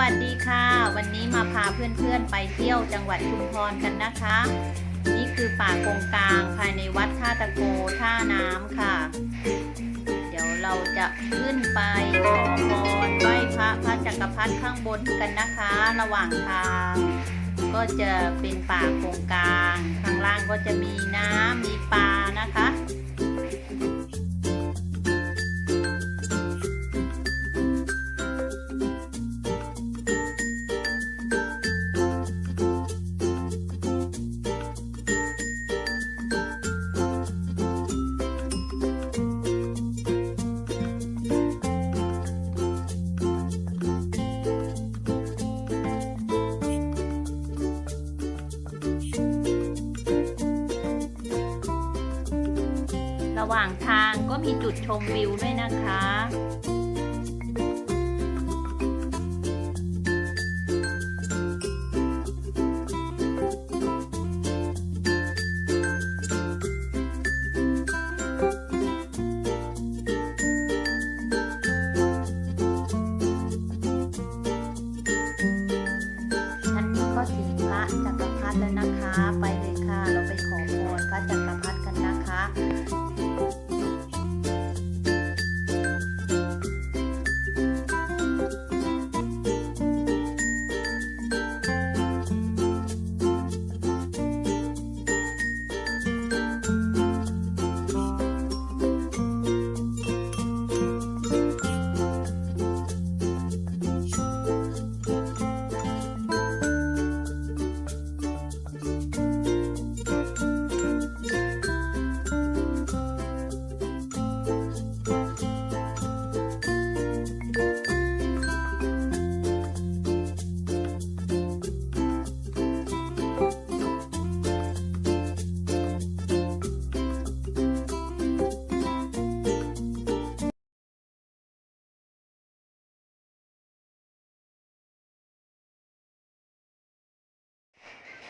วัสดีค่ะ วันนี้มาพาเพื่อนๆไปเที่ยวจังหวัดชุมพรกันนะคะ นี่คือป่ากงกลางภายในวัดท่าตะโกท่าน้ำค่ะ เดี๋ยวเราจะขึ้นไปขอพรไหว้พระพระจักรพรรดิข้างบนกันนะคะ ระหว่างทาง ก็จะเป็นป่าโกงกลาง ข้างล่างก็จะมีน้ำมีปลานะคะ ระหว่างทางก็มีจุดชมวิวด้วยนะคะ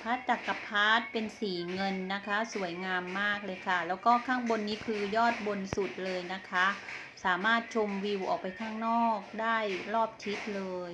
ระจักรพรรดิเป็นสีเงินนะคะ สวยงามมากเลยค่ะ แล้วก็ข้างบนนี้คือยอดบนสุดเลยนะคะ สามารถชมวิวออกไปข้างนอกได้รอบทิศเลย